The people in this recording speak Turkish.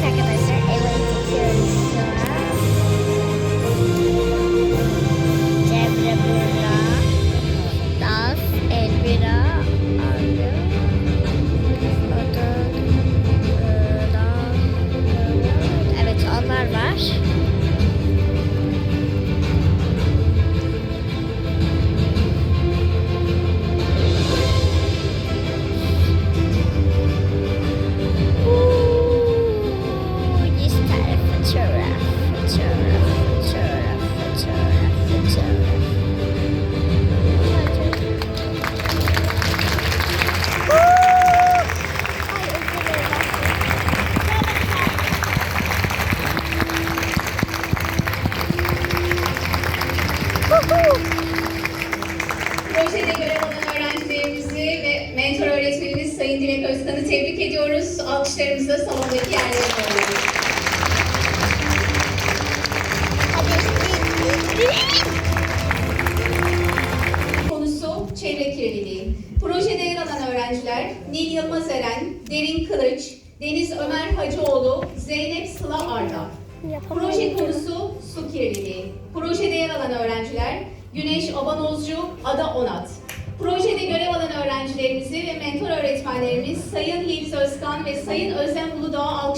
Tech Advisor, a way to projede görev alan öğrencilerimizi ve mentor öğretmenimiz Sayın Dilek Özkan'ı tebrik ediyoruz. Alkışlarımızla salondaki yerlerine alıyoruz. Konusu çevre kirliliği. Projede yer alan öğrenciler Nil Yılmaz Eren, Derin Kılıç, Deniz Ömer Hacıoğlu, Zeynep Sıla Arda. Proje konusu su kirliliği. Projede yer alan öğrenciler Güneş Abanozcu, Ada Onat. Projede görev alan öğrencilerimizi ve mentor öğretmenlerimiz Sayın Yeliz Özkan ve Sayın Özlem Uludağ davet